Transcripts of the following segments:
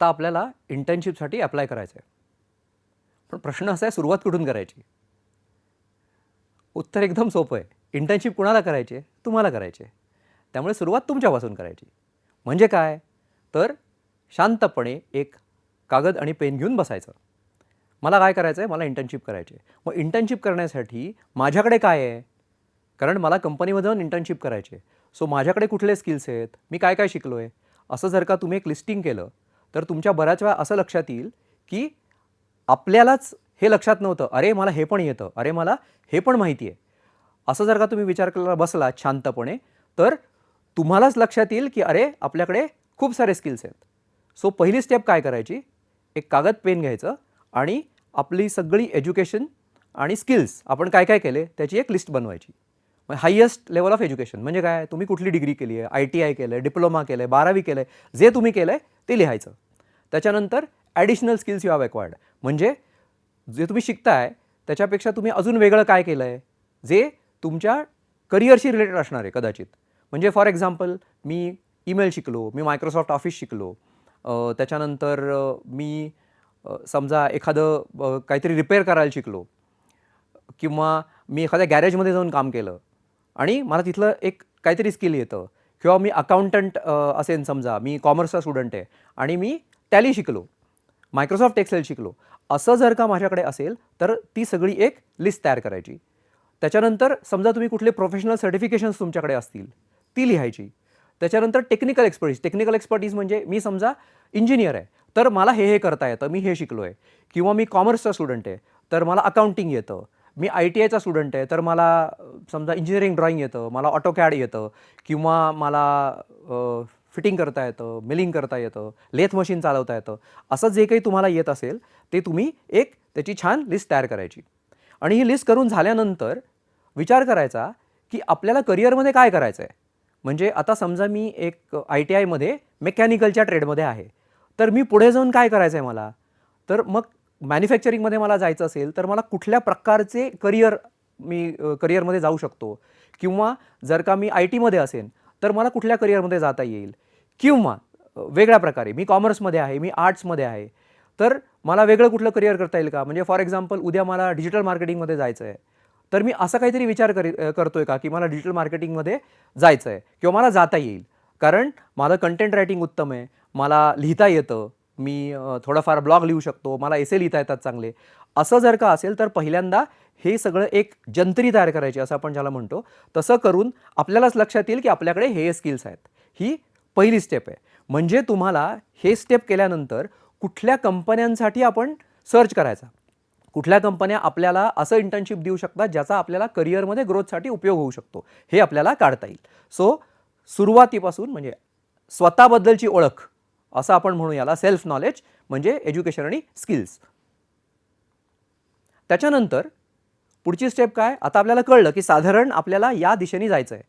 आता आपल्याला इंटर्नशिपसाठी अप्लाय करायचं आहे. पण प्रश्न असा आहे सुरुवात कुठून करायची? उत्तर एकदम सोपं आहे. इंटर्नशिप कुणाला करायची आहे? तुम्हाला करायची आहे. त्यामुळे सुरुवात तुमच्यापासून करायची. म्हणजे काय? तर शांतपणे एक कागद आणि पेन घेऊन बसायचं. मला काय करायचं आहे मला इंटर्नशिप करायची आहे. मग इंटर्नशिप करण्यासाठी माझ्याकडे काय आहे? कारण मला कंपनीमध्ये जाऊन इंटर्नशिप करायची आहे. सो माझ्याकडे कुठले स्किल्स आहेत? मी काय काय शिकलो आहे असं जर का तुम्ही एक लिस्टिंग केलं तर तुमच्या बऱ्याच वेळा असं लक्षात येईल की आपल्यालाच हे लक्षात नव्हतं. अरे मला हे पण येतं. अरे मला हे पण माहिती आहे. असं जर का तुम्ही विचार करायला बसलात शांतपणे तर तुम्हालाच लक्षात येईल की अरे आपल्याकडे खूप सारे स्किल्स आहेत. सो पहिली स्टेप काय करायची? एक कागद पेन घ्यायचं आणि आपली सगळी एज्युकेशन आणि स्किल्स आपण काय काय केले त्याची एक लिस्ट बनवायची. मग हायेस्ट लेवल ऑफ एज्युकेशन म्हणजे काय? तुम्ही कुठली डिग्री केली आहे? आय टी आय केलं आहे डिप्लोमा केलं आहे बारावी केलं आहे जे तुम्ही केलं आहे ते लिहायचं. त्याच्यानंतर additional skills you have acquired म्हणजे जे तुम्ही शिकताय त्याच्यापेक्षा तुम्ही अजून वेगळं काय केलं आहे जे तुमच्या करिअरशी रिलेटेड असणार आहे कदाचित. म्हणजे फॉर एक्झाम्पल मी ईमेल शिकलो मी मायक्रोसॉफ्ट ऑफिस शिकलो. त्याच्यानंतर मी समजा एखादं काहीतरी रिपेअर करायला शिकलो. किंवा मी एखाद्या गॅरेजमध्ये जाऊन काम केलं. आणि मला तिथलं एक काहीतरी स्किल येतं. किंवा मी अकाउंटंट असेन समजा मी कॉमर्सचा स्टुडंट आहे आणि मी टॅली शिकलो मायक्रोसॉफ्ट एक्सेल शिकलो असं जर का माझ्याकडे असेल तर ती सगळी एक लिस्ट तयार करायची. त्याच्यानंतर समजा तुम्ही कुठले प्रोफेशनल सर्टिफिकेशन्स तुमच्याकडे असतील ती लिहायची. त्याच्यानंतर टेक्निकल एक्सपर्टीज टेक्निकल एक्सपर्टीज म्हणजे मी समजा इंजिनियर आहे तर मला हे हे करता येतं मी हे शिकलो आहे किंवा मी कॉमर्सचा स्टुडंट आहे तर मला अकाउंटिंग येतं. मी आय टी आयचा स्टुडंट आहे तर मला समजा इंजिनिअरिंग ड्रॉईंग येतं मला ऑटो कॅड येतं किंवा मला फिटिंग करता येतं मिलिंग करता येतं लेथ मशीन चालवता येतं असं जे काही तुम्हाला येत असेल ते तुम्ही एक त्याची छान लिस्ट तयार करायची. आणि ही लिस्ट करून झाल्यानंतर विचार करायचा की आपल्याला करिअरमध्ये काय करायचं आहे म्हणजे आता समजा मी एक आय टी आयमध्ये मेकॅनिकलच्या ट्रेडमध्ये आहे तर मी पुढे जाऊन काय करायचं आहे मला? तर मग मॅन्युफॅक्चरिंगमध्ये मला जायचं असेल तर मला कुठल्या प्रकारचे करिअर मी करिअरमध्ये जाऊ शकतो? किंवा जर का मी आय टीमध्ये असेन तर मला कुठल्या करिअरमध्ये जाता येईल? किंवा वेगळ्या प्रकारे मी कॉमर्समध्ये आहे मी आर्ट्समध्ये आहे तर मला वेगळं कुठलं करिअर करता येईल का? म्हणजे फॉर एक्झाम्पल उद्या मला डिजिटल मार्केटिंगमध्ये जायचं आहे तर मी असा काहीतरी विचार करी करतोय का की मला डिजिटल मार्केटिंगमध्ये जायचं आहे किंवा मला जाता येईल? कारण माझं कंटेंट रायटिंग उत्तम आहे मला लिहिता येतं मी थोडाफार थोडंफार ब्लॉग लिहू शकतो मला एसे लिहिता येतात चांगले. असं जर का असेल तर पहिल्यांदा हे सगळं एक जंत्री तयार करायची असं आपण ज्याला म्हणतो तसं करून आपल्यालाच लक्षात येईल की आपल्याकडे हे स्किल्स आहेत. ही पहिली स्टेप आहे. म्हणजे तुम्हाला हे स्टेप केल्यानंतर कुठल्या कंपन्यांसाठी आपण सर्च करायचा. कुठल्या कंपन्या आपल्याला असं इंटर्नशिप देऊ शकतात ज्याचा आपल्याला करिअरमध्ये ग्रोथसाठी उपयोग होऊ शकतो. हे आपल्याला काढता येईल. सो सुरुवातीपासून म्हणजे स्वतःबद्दलची ओळख असं आपण म्हणू याला सेल्फ नॉलेज म्हणजे एज्युकेशन आणि स्किल्स त्याच्यानंतर पुढची स्टेप काय? आता आपल्याला कळलं की साधारण आपल्याला या दिशेने जायचं आहे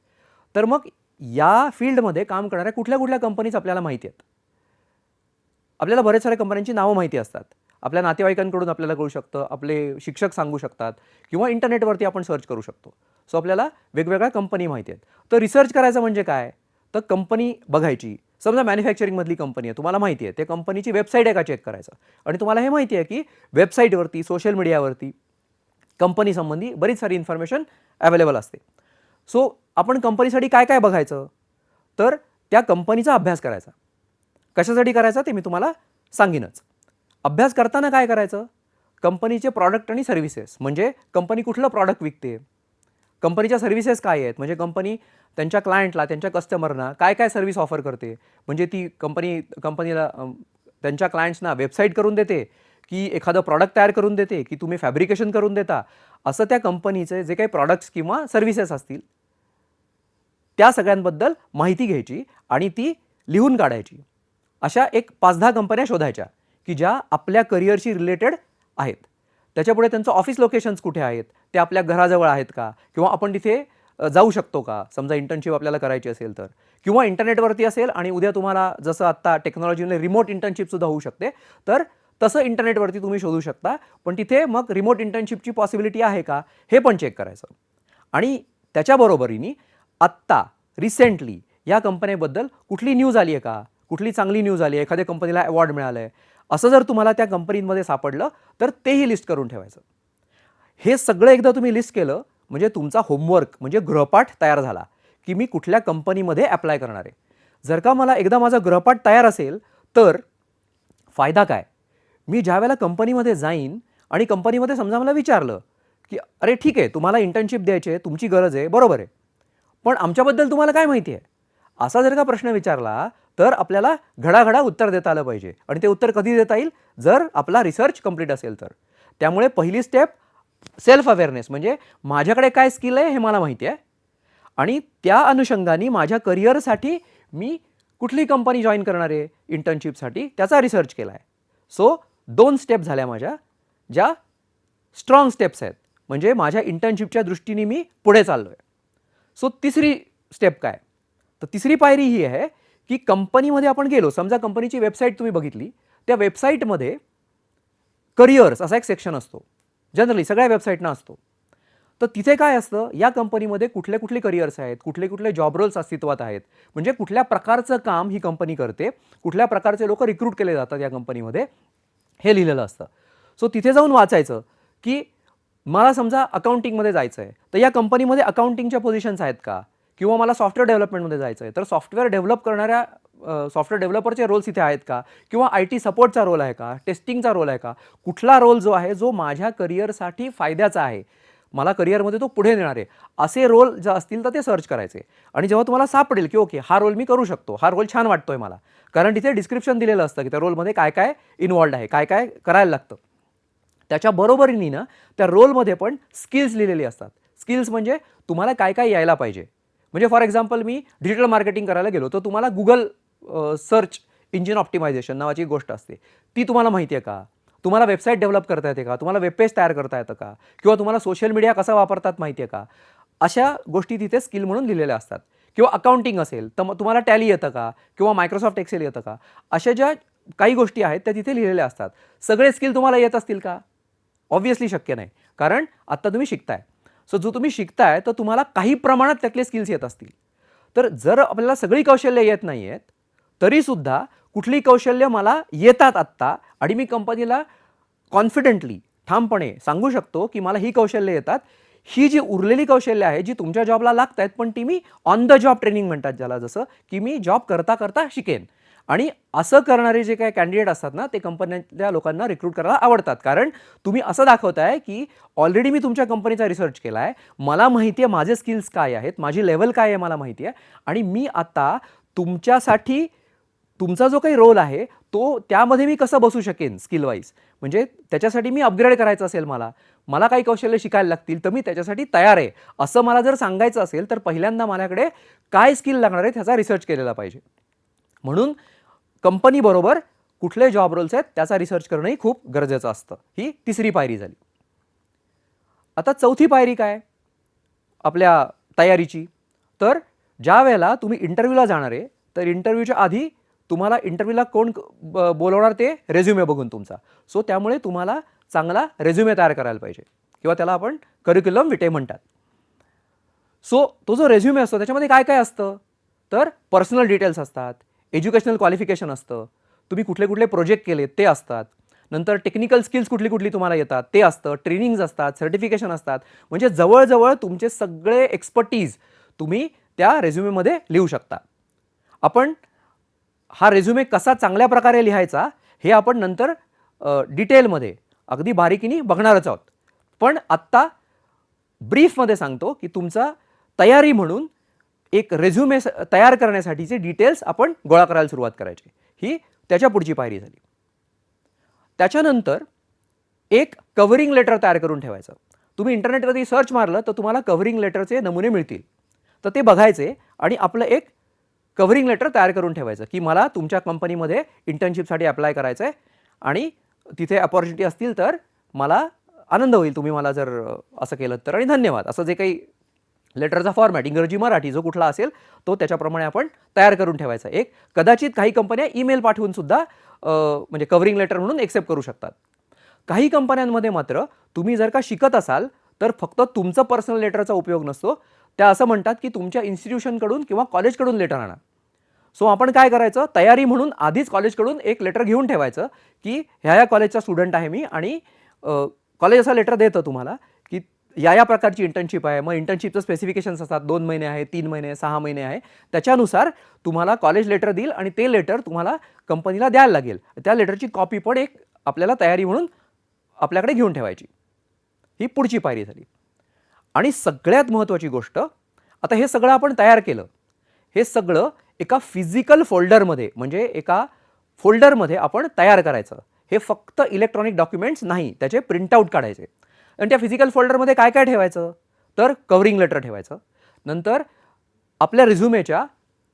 तर मग या फील्डमध्ये काम करणाऱ्या कुठल्या कुठल्या कंपनीज आपल्याला माहिती आहेत? आपल्याला बरेच साऱ्या कंपन्यांची नावं माहिती असतात. आपल्या नातेवाईकांकडून आपल्याला कळू शकतं आपले शिक्षक सांगू शकतात किंवा इंटरनेटवरती आपण सर्च करू शकतो. सो आपल्याला वेगवेगळ्या कंपनी माहिती आहेत. तर रिसर्च करायचं म्हणजे काय? तर कंपनी बघायची. समजा मॅन्युफॅक्चरिंगमधली कंपनी आहे तुम्हाला माहिती आहे त्या कंपनीची वेबसाईट आहे का चेक करायचं? आणि तुम्हाला हे माहिती आहे की वेबसाईटवरती सोशल मीडियावरती कंपनीसंबंधी बरीच सारी इन्फॉर्मेशन अवेलेबल असते. सो आपण कंपनीसाठी काय काय बघायचं? तर त्या कंपनीचा अभ्यास करायचा. कशासाठी करायचा ते मी तुम्हाला सांगीनच. अभ्यास करताना काय करायचं? कंपनीचे प्रॉडक्ट आणि सर्व्हिसेस म्हणजे कंपनी कुठलं प्रॉडक्ट विकते? कंपनीच्या सर्व्हिसेस काय आहेत? म्हणजे कंपनी त्यांच्या क्लायंटला त्यांच्या कस्टमरना काय काय सर्व्हिस ऑफर करते? म्हणजे ती कंपनी कंपनीला त्यांच्या क्लायंट्सना वेबसाईट करून देते की एखादं प्रॉडक्ट तयार करून देते की तुम्ही फॅब्रिकेशन करून देता. असं त्या कंपनीचे जे काही प्रॉडक्ट्स किंवा सर्व्हिसेस असतील त्या सगळ्यांबद्दल माहिती घ्यायची आणि ती लिहून काढायची. अशा एक पाच दहा कंपन्या शोधायच्या की ज्या आपल्या करिअरशी रिलेटेड आहेत. त्याच्यापुढे त्यांचं ऑफिस लोकेशन्स कुठे आहेत? ते आपल्या घराजवळ आहेत का? किंवा आपण तिथे जाऊ शकतो का? समजा इंटर्नशिप आपल्याला करायची असेल तर. किंवा इंटरनेटवरती असेल आणि उद्या तुम्हाला जसं आत्ता टेक्नॉलॉजीने रिमोट इंटर्नशिपसुद्धा होऊ शकते तर तसं इंटरनेटवरती तुम्ही शोधू शकता. पण तिथे मग रिमोट इंटर्नशिपची पॉसिबिलिटी आहे का? हे पण चेक करायचं. आणि त्याच्याबरोबरीने आत्ता रिसेंटली या कंपनीबद्दल कुठली न्यूज आली आहे का? कुठली चांगली न्यूज आली आहे एखाद्या कंपनीला अवॉर्ड मिळालं आहे असं जर तुम्हाला त्या कंपनीमध्ये सापडलं तर तेही लिस्ट करून ठेवायचं. हे सगळं एकदा तुम्ही लिस्ट केलं म्हणजे तुमचा होमवर्क म्हणजे गृहपाठ तयार झाला की मी कुठल्या कंपनीमध्ये अप्लाय करणार आहे. जर का मला एकदा माझा गृहपाठ तयार असेल तर फायदा काय? मी ज्या वेळेला कंपनीमध्ये जाईन आणि कंपनीमध्ये समजा मला विचारलं की अरे ठीक आहे तुम्हाला इंटर्नशिप द्यायची आहे तुमची गरज आहे बरोबर आहे. पण आमच्याबद्दल तुम्हाला काय माहिती आहे? असा जर का प्रश्न विचारला तर आपल्याला घडाघडा उत्तर देता आलं पाहिजे. आणि ते उत्तर कधी देता येईल? जर आपला रिसर्च कंप्लीट असेल तर. त्यामुळे पहिली स्टेप सेल्फ अवेअरनेस म्हणजे माझ्याकडे काय स्किल आहे हे मला माहिती आहे. आणि त्या अनुषंगाने माझ्या करिअरसाठी मी कुठली कंपनी जॉईन करणार आहे? इंटर्नशिपसाठी त्याचा रिसर्च केला आहे सो दोन स्टेप झाल्या माझ्या ज्या स्ट्रॉंग स्टेप्स आहेत. म्हणजे माझ्या इंटर्नशिपच्या दृष्टीने मी पुढे चाललो आहे सो तिसरी स्टेप काय? तर तिसरी पायरी ही आहे की कंपनीमध्ये आपण गेलो समजा कंपनीची वेबसाईट तुम्ही बघितली त्या वेबसाईटमध्ये करिअर्स असा एक सेक्शन असतो. जनरली सगळ्या वेबसाईटना असतो. तर तिथे काय असतं या कंपनीमध्ये कुठले कुठले करिअर्स आहेत कुठले कुठले जॉब रोल्स अस्तित्वात आहेत म्हणजे कुठल्या प्रकारचं काम ही कंपनी करते कुठल्या प्रकारचे लोक रिक्रूट केले जातात या कंपनीमध्ये हे लिहिलेलं असतं. सो तिथे जाऊन वाचायचं की मला समजा अकाउंटिंगमध्ये जायचं आहे तर या कंपनीमध्ये अकाउंटिंगच्या पोझिशन्स आहेत का? किंवा मला सॉफ्टवेअर डेव्हलपमेंटमध्ये जायचं आहे तर सॉफ्टवेअर डेव्हलप करणाऱ्या सॉफ्टवेअर डेव्हलपरचे रोल्स इथे आहेत का? किंवा आय टी सपोर्टचा रोल आहे का? टेस्टिंगचा रोल आहे का? कुठला रोल जो आहे जो माझ्या करिअरसाठी फायद्याचा आहे? मला करिअरमध्ये तो पुढे नेणार आहे. असे रोल जर असतील तर ते सर्च करायचे. आणि जेव्हा तुम्हाला सापडेल की ओके हा रोल मी करू शकतो. हा रोल छान वाटतोय मला. कारण तिथे डिस्क्रिप्शन दिलेलं असतं की त्या रोलमध्ये काय काय इन्वॉल्ड आहे काय काय करायला लागतं. त्याच्या बरोबरीने ना त्या रोलमध्ये पण स्किल्स लिहिलेली असतात. स्किल्स म्हणजे तुम्हाला काय काय यायला पाहिजे. म्हणजे फॉर एक्झाम्पल मी डिजिटल मार्केटिंग करायला गेलो तर तुम्हाला गुगल सर्च इंजिन ऑप्टिमायझेशन नावाची गोष्ट असते. ती तुम्हाला माहिती आहे का? तुम्हाला वेबसाईट डेव्हलप करता येते का? तुम्हाला वेबपेज तयार करता येतं का? किंवा तुम्हाला सोशल मीडिया कसा वापरतात माहिती आहे का? अशा गोष्टी तिथे स्किल म्हणून लिहिलेल्या असतात. किंवा अकाउंटिंग असेल तर मग तुम्हाला टॅली येतं का? किंवा मायक्रोसॉफ्ट एक्सेल येतं का? अशा ज्या काही गोष्टी आहेत त्या तिथे लिहिलेल्या असतात. सगळे स्किल तुम्हाला येत असतील का? ऑब्व्हियसली शक्य नाही. कारण आत्ता तुम्ही शिकताय. सो जो तुम्ही शिकताय तर तुम्हाला काही प्रमाणात त्यातले स्किल्स येत असतील. तर जर आपल्याला सगळी कौशल्य येत नाही आहेत तरीसुद्धा कुठली कौशल्य मला येतात आत्ता आणि मी कंपनीला कॉन्फिडेंटली ठामपणे सांगू शकतो की मला ही कौशल्य येतात. ही जी उरलेली कौशल्य आहे जी तुमच्या जॉबला लागत आहेत पण ती मी ऑन द जॉब ट्रेनिंग म्हणतात ज्याला जसं की मी जॉब करता करता शिकेन. आणि असं करणारे जे काही कॅन्डिडेट असतात ना ते कंपन्यातल्या लोकांना रिक्रूट करायला आवडतात. कारण तुम्ही असं दाखवताय की ऑलरेडी मी तुमच्या कंपनीचा रिसर्च केला आहे मला माहिती आहे माझे स्किल्स काय आहेत माझी लेवल काय आहे मला माहिती आहे आणि मी आता तुमच्यासाठी तुमचा जो काही रोल आहे तो त्यामध्ये मी कसं बसू शकेन स्किलवाईज म्हणजे त्याच्यासाठी मी अपग्रेड करायचं असेल मला मला काही कौशल्य शिकायला लागतील तर मी त्याच्यासाठी तयार आहे. असं मला जर सांगायचं असेल तर पहिल्यांदा माझ्याकडे काय स्किल लागणार आहे त्याचा रिसर्च केलेला पाहिजे. म्हणून कंपनीबरोबर कुठले जॉब रोल्स आहेत त्याचा रिसर्च करणंही खूप गरजेचं असतं. ही तिसरी पायरी झाली. आता चौथी पायरी काय? आपल्या तयारीची. तर ज्या वेळेला तुम्ही इंटरव्ह्यूला जाणार आहे तर इंटरव्ह्यूच्या आधी तुम्हाला इंटरव्ह्यूला कोण बोलवणार ते रेझ्युमे बघून तुमचा. सो त्यामुळे तुम्हाला चांगला रेझ्युमे तयार करायला पाहिजे. किंवा त्याला आपण करिक्युलम विटे म्हणतात. सो तो जो रेझ्युमे असतो त्याच्यामध्ये काय काय असतं? तर पर्सनल डिटेल्स असतात. एज्युकेशनल क्वालिफिकेशन असतं. तुम्ही कुठले कुठले प्रोजेक्ट केले ते असतात. नंतर टेक्निकल स्किल्स कुठली कुठली तुम्हाला येतात ते असतं. ट्रेनिंग्ज असतात सर्टिफिकेशन असतात. म्हणजे जवळजवळ तुमचे सगळे एक्सपर्टीज तुम्ही त्या रेझ्युमेमध्ये लिहू शकता. आपण हा रेझ्युमे कसा चांगल्या प्रकारे लिहायचा हे आपण नंतर डिटेलमध्ये अगदी बारीकीने बघणारच आहोत. पण आत्ता ब्रीफमध्ये सांगतो की तुमचा तयारी म्हणून एक रेझ्युमे तयार करण्यासाठीचे डिटेल्स आपण गोळा करायला सुरुवात करायची. ही त्याच्या पुढची पायरी झाली. त्याच्यानंतर एक कव्हरिंग लेटर तयार करून ठेवायचं. तुम्ही इंटरनेटवरती सर्च मारलं तर तुम्हाला कव्हरिंग लेटरचे नमुने मिळतील. तर ते बघायचे आणि आपलं एक कव्हरिंग लेटर तयार करून ठेवायचं की मला तुमच्या कंपनीमध्ये इंटर्नशिपसाठी अप्लाय करायचं आहे आणि तिथे अपॉर्च्युनिटी असतील तर मला आनंद होईल. तुम्ही मला जर असं केलं तर. आणि धन्यवाद. असं जे काही लेटरचा फॉर्मॅट इंग्रजी मराठी जो कुठला असेल तो त्याच्याप्रमाणे आपण तयार करून ठेवायचा. एक कदाचित काही कंपन्या ईमेल पाठवून सुद्धा म्हणजे कवरिंग लेटर म्हणून एक्सेप्ट करू शकतात. काही कंपन्यांमध्ये मात्र तुम्ही जर का शिकत असाल तर फक्त तुमचं पर्सनल लेटरचा उपयोग नसतो. त्या असं म्हणतात की तुमच्या इन्स्टिट्यूशनकडून किंवा कॉलेजकडून लेटर आणा. सो आपण काय करायचं? तयारी म्हणून आधीच कॉलेजकडून एक लेटर घेऊन ठेवायचं की ह्या ह्या कॉलेजचा स्टुडंट आहे मी आणि कॉलेज असा लेटर देतं तुम्हाला. या या प्रकारची इंटर्नशिप आहे. मग इंटर्नशिपचं स्पेसिफिकेशन्स असतात. दोन महिने आहे तीन महिने सहा महिने आहे. त्याच्यानुसार तुम्हाला कॉलेज लेटर देईल आणि ते लेटर तुम्हाला कंपनीला द्यायला लागेल. त्या लेटरची कॉपी पण एक आपल्याला तयारी म्हणून आपल्याकडे घेऊन ठेवायची. ही पुढची पायरी झाली. आणि सगळ्यात महत्त्वाची गोष्ट आता हे सगळं आपण तयार केलं. हे सगळं एका फिजिकल फोल्डरमध्ये म्हणजे एका फोल्डरमध्ये आपण तयार करायचं. हे फक्त इलेक्ट्रॉनिक डॉक्युमेंट्स नाही त्याचे प्रिंटआउट काढायचे. आणि त्या फिजिकल फोल्डरमध्ये काय काय ठेवायचं? तर कवरिंग लेटर ठेवायचं. नंतर आपल्या रिझ्युमेच्या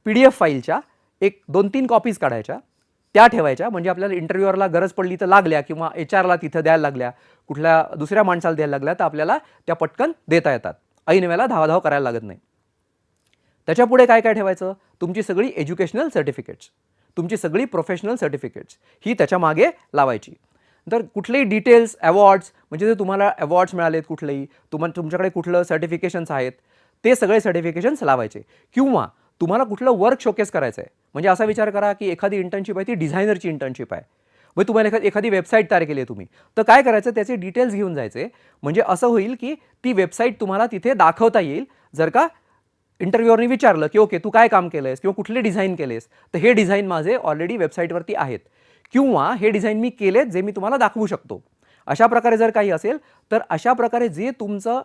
पी डी एफ फाईलच्या एक दोन तीन कॉपीज काढायच्या. त्या ठेवायच्या. म्हणजे आपल्याला इंटरव्ह्यूअरला गरज पडली तर लागल्या किंवा एच आरला तिथं द्यायला लागल्या. कुठल्या दुसऱ्या माणसाला द्यायला लागल्या तर आपल्याला त्या पटकन देता येतात. ऐन वेळेला धावाधाव करायला लागत नाही. त्याच्यापुढे काय काय ठेवायचं? तुमची सगळी एज्युकेशनल सर्टिफिकेट्स तुमची सगळी प्रोफेशनल सर्टिफिकेट्स ही त्याच्यामागे लावायची. तर कुठलेही डिटेल्स अवॉर्ड्स म्हणजे जे तुम्हाला अवॉर्ड्स मिळालेत कुठलेही तुम्हाला तुमच्याकडे कुठलं सर्टिफिकेशन्स आहेत ते सगळे सर्टिफिकेशन्स लावायचे. किंवा तुम्हाला कुठलं वर्क शोकेस करायचं आहे म्हणजे असा विचार करा की एखादी इंटर्नशिप आहे ती डिझायनरची इंटर्नशिप आहे. मग तुम्हाला एखादी एखादी वेबसाईट तयार केली आहे तुम्ही. तर काय करायचं त्याचे डिटेल्स घेऊन जायचे. म्हणजे असं होईल की ती वेबसाईट तुम्हाला तिथे दाखवता येईल. जर का इंटरव्ह्यूअरनी विचारलं की ओके तू काय काम केलं आहेस किंवा कुठले डिझाईन केलेस तर हे डिझाईन माझे ऑलरेडी वेबसाईटवरती आहेत. किंवा हे डिझाईन मी केले जे मी तुम्हाला दाखवू शकतो. अशा प्रकारे जर काही असेल तर अशा प्रकारे जे तुमचं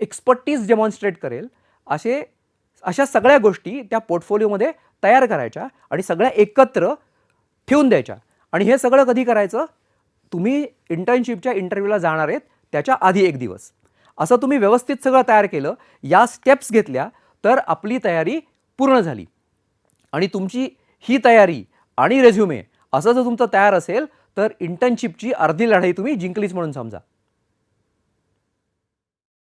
एक्सपर्टीज डेमॉन्स्ट्रेट करेल असे अशा सगळ्या गोष्टी त्या पोर्टफोलिओमध्ये तयार करायच्या आणि सगळ्या एकत्र ठेवून द्यायच्या. आणि हे सगळं कधी करायचं? तुम्ही इंटर्नशिपच्या इंटरव्ह्यूला जाणार आहेत त्याच्या आधी एक दिवस. असं तुम्ही व्यवस्थित सगळं तयार केलं या स्टेप्स घेतल्या तर आपली तयारी पूर्ण झाली. आणि तुमची ही तयारी आणि रेझ्युमे असं जर तुमचं तयार असेल तर इंटर्नशिपची अर्धी लढाई तुम्ही जिंकलीच म्हणून समजा.